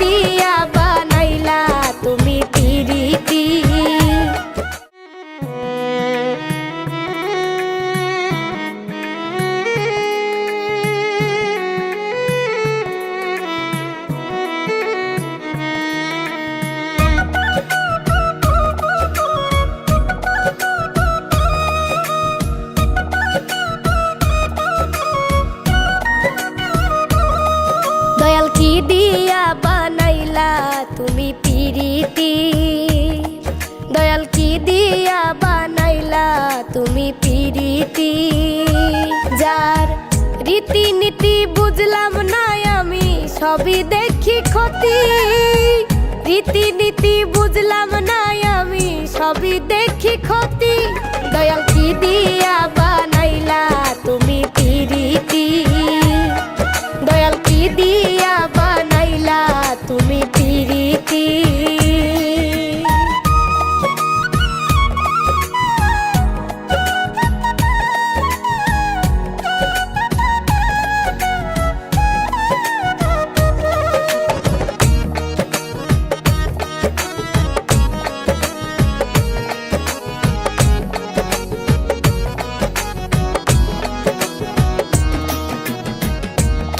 দিয়া বানাইলা তুমি পিরিতি। দয়াল পিরিতি। দয়াল কি দিয়া বানাইলা তুমি পিরিতি? যার রীতি নীতি বুঝলাম না আমি, সবই দেখি ক্ষতি। রীতি নীতি বুঝলাম না আমি, সবই দেখি ক্ষতি। দয়াল কি দিয়া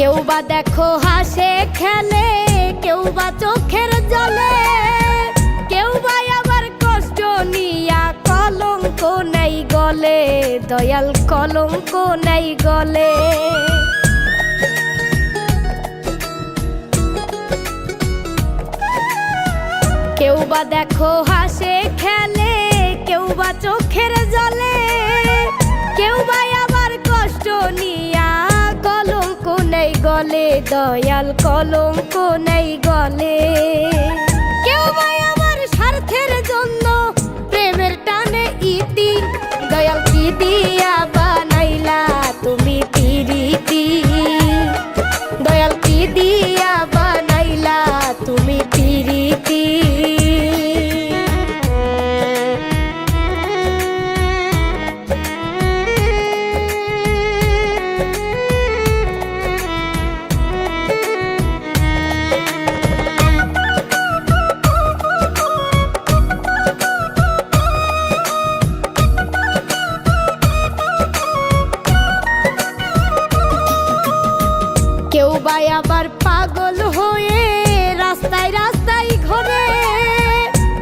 কেউ বা দেখো হাসে খেলে কেউ বা চোখের জলে। কেউ বা আবার কষ্ট নিয়া কলঙ্ক নাই গলে, দয়াল কলঙ্ক নাই গলে। কেউ বা দেখো হাসে খেলে কেউ বা চোখের জলে। দয়াল কলঙ্ক নেই গলে। কেউ ভাই আমার স্বার্থের জন্য প্রেমের টানে ইতি, দয়াল কি দিয়া বানাইলা তুমি পিরিতি? দয়াল কি দিয়া কেউ বা আবার পাগল হয়ে রাস্তায় রাস্তায় ঘোরে।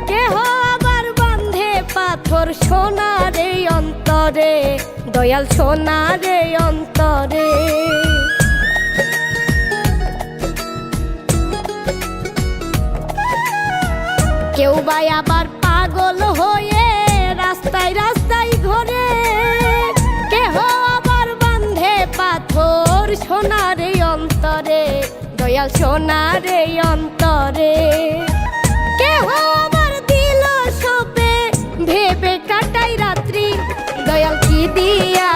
কেহ আবার বান্ধে পাথর সোনারে অন্তরে, দয়াল সোনারে অন্তরে। কেউ বা আবার পাগল হয়ে রাস্তায় রাস্তায় ঘোরে। দয়াল সোনারে অন্তরে। কেহ আবার দিল সবে ভেবে কাটাই রাত্রি। দয়াল কি দিয়া